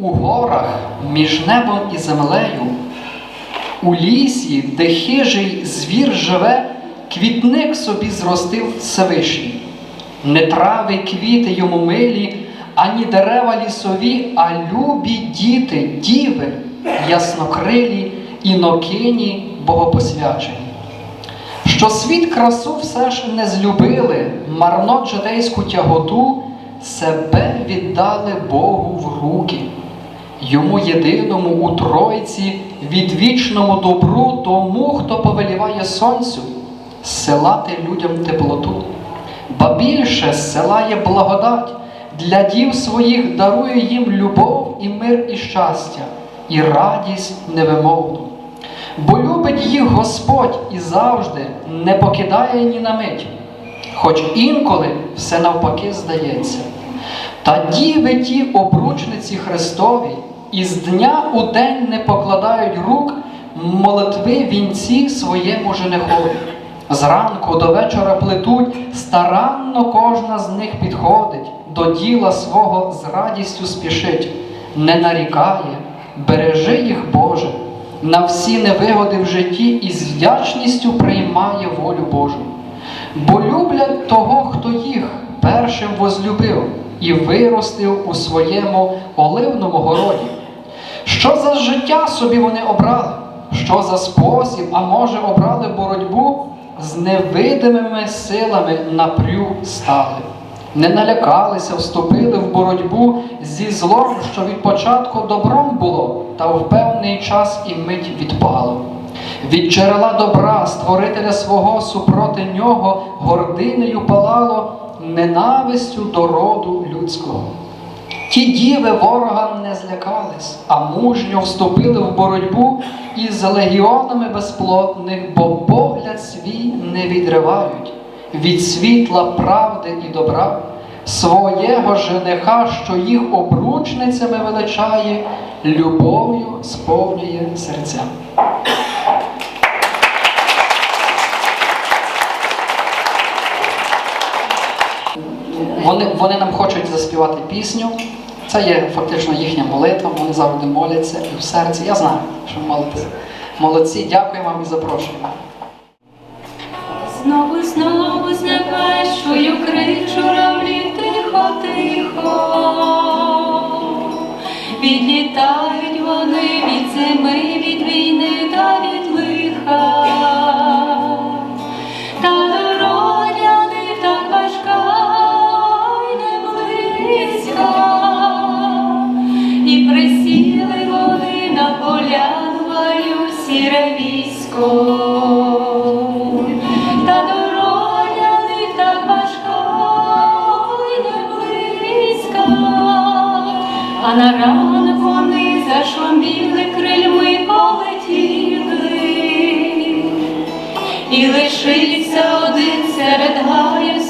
У горах між небом і землею, у лісі, де хижий звір живе, квітник собі зростив Всевишній. Не трави, квіти йому милі, ані дерева лісові, а любі діти, діви, яснокрилі, інокині, богопосвячені. Що світ красу все ж не злюбили, марнот житейську тяготу, себе віддали Богу в руки. Йому єдиному у Тройці, відвічному добру, тому, хто повеліває сонцю, силати людям теплоту. Ба більше зсилає благодать, для дів своїх дарує їм любов і мир і щастя, і радість невимовну. Бо любить їх Господь і завжди не покидає ні на мить, хоч інколи все навпаки здається. Та діви ті обручниці Христові, із дня у день не покладають рук молитви вінці своєму женихові. Зранку до вечора плетуть, старанно кожна з них підходить, до діла свого з радістю спішить, не нарікає, бережи їх, Боже, на всі невигоди в житті і з вдячністю приймає волю Божу. Бо люблять того, хто їх першим возлюбив і виростив у своєму оливному городі. Що за життя собі вони обрали? Що за спосіб, а може, обрали боротьбу з невидимими силами напрю стали, не налякалися, вступили в боротьбу зі злом, що від початку добром було, та в певний час і мить відпало. Від джерела добра, створителя свого супроти нього, гординею палало ненавистю до роду людського. Ті діви ворогам не злякались, а мужньо вступили в боротьбу із легіонами безплотних, бо погляд свій не відривають від світла правди і добра, своєго жениха, що їх обручницями величає, любов'ю сповнює серця. Вони, вони нам хочуть заспівати пісню. Це є фактично їхня молитва, вони завжди моляться і в серці. Я знаю, що молитися. Молодці, дякую вам і запрошуємо. А на ранок вони зашуміли крильми полетіли. І лишився один серед гаю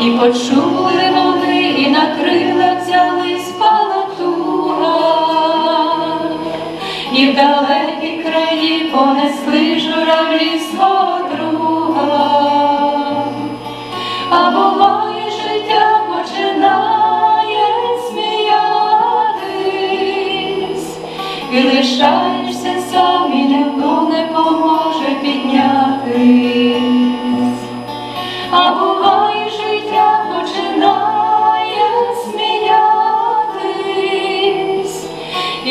І почули вони, і на ця взялись палатуга, і в далекі краї понесли журавлі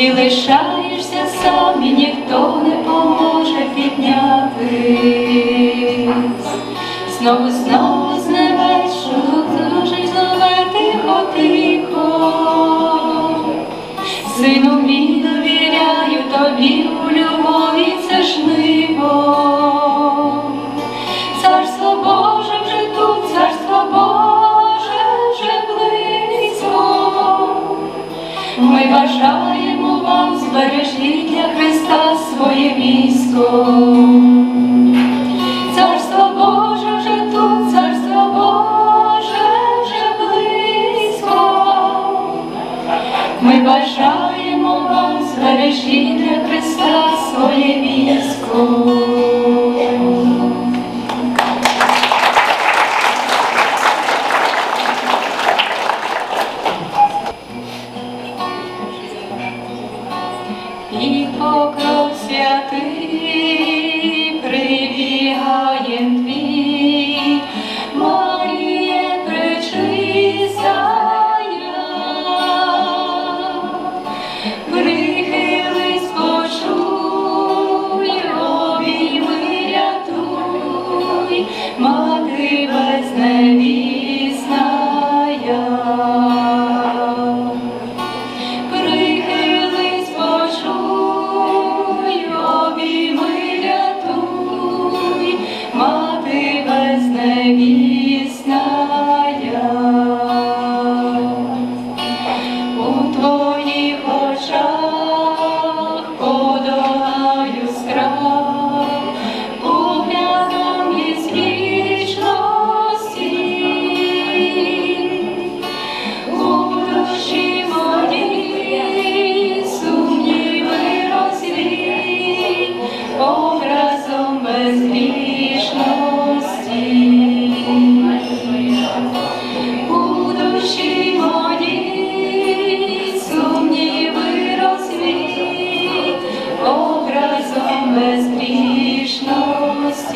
і лишаєшся сам, і ніхто не поможе піднятись. Знову, знову з небесу дружить зове тихо, тихо. Сину мій довіряю тобі у любові це жниво. Царство Боже вже тут, царство Боже вже близько. бажаємо вам збережіть для Христа своє військо. Царство Боже вже тут, царство Боже вже близько. Ми бажаємо вам збережіть для Христа своє військо. І покров святий прибігає твій, Маріє пречистая,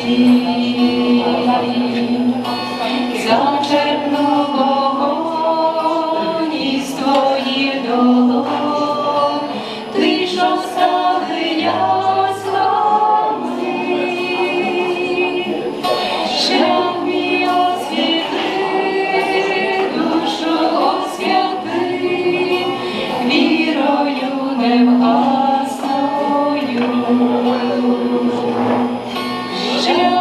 see. Шлях мій